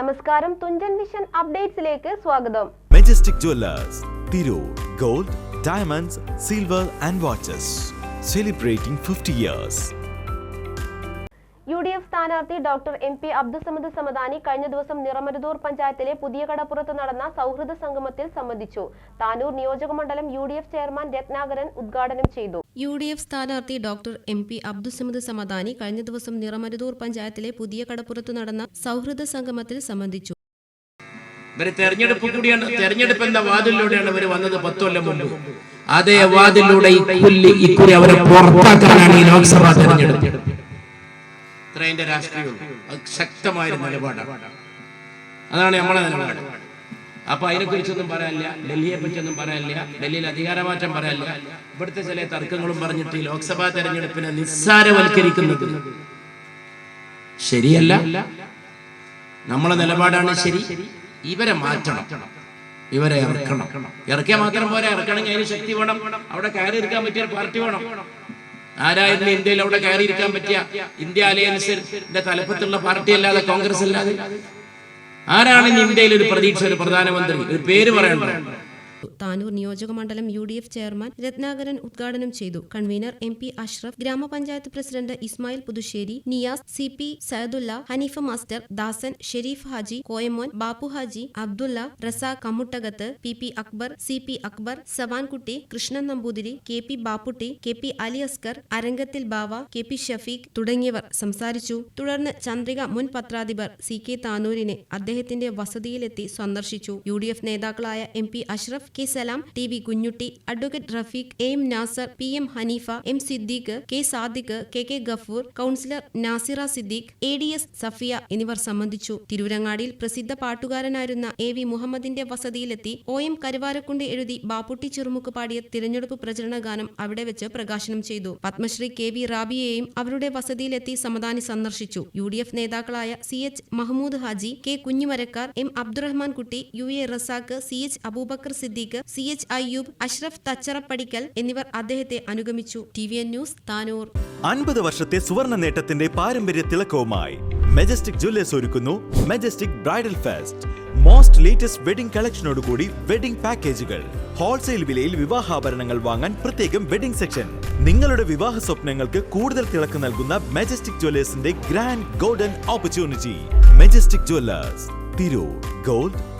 നമസ്കാരം. തുഞ്ചൻ മിഷൻ അപ്ഡേറ്റ്സിലേക്ക് സ്വാഗതം. Majestic jewellers Tirur gold diamonds silver and watches celebrating fifty years U D F സ്ഥാനാർത്ഥി doctor M P Abdussamad Samadani കഴിഞ്ഞ ദിവസം നിറമരുതൂർ പഞ്ചായത്തിലെ പുതിയ കടപ്പുറത്ത് നടന്ന സൗഹൃദ സംഗമത്തിൽ സംബന്ധിച്ചു. താനൂർ നിയോജകമണ്ഡലം U D F chairman Ratnakaran ഉദ്ഘാടനം ചെയ്തു. യു ഡി എഫ് സ്ഥാനാർത്ഥി doctor M P Abdussamad Samadani കഴിഞ്ഞ ദിവസം നിറമരുതൂർ പഞ്ചായത്തിലെ പുതിയ കടപ്പുറത്ത് നടന്ന സൗഹൃദ സംഗമത്തിൽ സംബന്ധിച്ചു. ഇവർ തെരഞ്ഞെടുപ്പ് കൂടിയാണ്. തെരഞ്ഞെടുപ്പ് എന്ന വാതിലൂടെയാണ് ഇവർ വന്നത്? പത്ത് കൊല്ലം മുമ്പ്. അതേ വാതിലൂടെ ഇക്കുല്ലി ഇക്കുറി അവരെ പുറത്താക്കാനാണ് ഈ ലോക്സഭാ തെരഞ്ഞെടുപ്പ്. ഇത്ര അതിന്റെ രാഷ്ട്രീയം ശക്തമായ നിലപാടാണ്. അതാണ് നമ്മളെ നിലപാട്. അപ്പൊ അതിനെ കുറിച്ചൊന്നും പറയാനില്ല ഡൽഹിയെ പറ്റിയൊന്നും പറയാനില്ല ഡൽഹിയിൽ അധികാരമാറ്റം പറയാനില്ല ഇവിടുത്തെ ചില തർക്കങ്ങളും പറഞ്ഞിട്ട് ലോക്സഭാ തെരഞ്ഞെടുപ്പിനെ നിസ്സാരവൽക്കരിക്കുന്നത് ശരിയല്ല? നമ്മളെ നിലപാടാണ് ശരി. ഇവരെ മാറ്റണം. ഇവരെ ഇറക്കണം. ഇറക്കിയാൽ മാത്രം പോരാ. ഇറക്കണമെങ്കിൽ അതിന് ശക്തി വേണം. അവിടെ കയറി ഇരിക്കാൻ പറ്റിയ പാർട്ടി വേണം. ആരായിരുന്നു ഇന്ത്യയിൽ അവിടെ കയറി ഇരിക്കാൻ പറ്റിയ? ഇന്ത്യ അലയൻസിന്റെ തലപ്പത്തുള്ള പാർട്ടി അല്ലാതെ കോൺഗ്രസ് അല്ലാതെ. ആരാണ് ഇന്ത്യയിൽ ഒരു പ്രതീക്ഷ ഒരു പ്രധാനമന്ത്രി? ഒരു പേര് പറയണ്ടോ താനൂർ നിയോജക മണ്ഡലം U D F chairman Ratnakaran ഉദ്ഘാടനം ചെയ്തു. കൺവീനർ എം പി അഷ്റഫ് ഗ്രാമപഞ്ചായത്ത് president Ismail Puthussery Niyas C P Sayadulla Haneefa master Dasan Shareef Haji Koyamon Bappu Haji Abdulla Raza Kammuttakath P P Akbar C P Akbar Savankutty Krishnan Namboothiri K P Bapputty K P Ali Askar Arangathil Bava K P Shafeeq തുടങ്ങിയവർ സംസാരിച്ചു. തുടർന്ന് ചന്ദ്രിക മുൻ പത്രാധിപർ C K താനൂരിനെ അദ്ദേഹത്തിന്റെ വസതിയിലെത്തി സന്ദർശിച്ചു. U D F നേതാക്കളായ M P Ashraf K Salam T V Kunjutty advocate Rafeeq A Nasar P M Haneefa M Siddique K Sadiq K K Gafoor councillor Nasira Siddique A D S Safiya എന്നിവർ സംബന്ധിച്ചു. തിരൂരങ്ങാടിയിൽ പ്രസിദ്ധ പാട്ടുകാരനായിരുന്ന A V മുഹമ്മദിന്റെ വസതിയിലെത്തി O M Karuvarakundu എഴുതി ബാപ്പുട്ടി ചെറുമുക്ക് പാടിയ തിരഞ്ഞെടുപ്പ് പ്രചരണ ഗാനം അവിടെ വെച്ച് പ്രകാശനം ചെയ്തു. പത്മശ്രീ കെ വി റാബിയെയും അവരുടെ വസതിയിലെത്തി സമദാനി സന്ദർശിച്ചു. യു ഡി എഫ് നേതാക്കളായ C H Mahamood Haji K Kunhimarakkar M Abdurahman Kutty U A Razak C H Aboobacker Siddique C H Ayyub Ashraf Thacharappadikkal എന്നിവർ അദ്ദേഹത്തെ അനുഗമിച്ചു. T V N news Tanur. അൻപത് വർഷത്തെ സുവർണ നേട്ടത്തിന്റെ പാരമ്പര്യ തിളക്കവുമായി മെജസ്റ്റിക് ജ്വല്ലേഴ്സ് ഒരുക്കുന്നു majestic bridal fest most latest wedding കളക്ഷനോടുകൂടി wedding പാക്കേജുകൾ ഹോൾസെയിൽ വിലയിൽ വിവാഹാഭരണങ്ങൾ വാങ്ങാൻ പ്രത്യേകം വെഡിംഗ് സെക്ഷൻ നിങ്ങളുടെ വിവാഹ സ്വപ്നങ്ങൾക്ക് കൂടുതൽ തിളക്ക് നൽകുന്ന majestic ജ്വല്ലേഴ്സിന്റെ grand golden opportunity majestic jewellers Tirur. Gold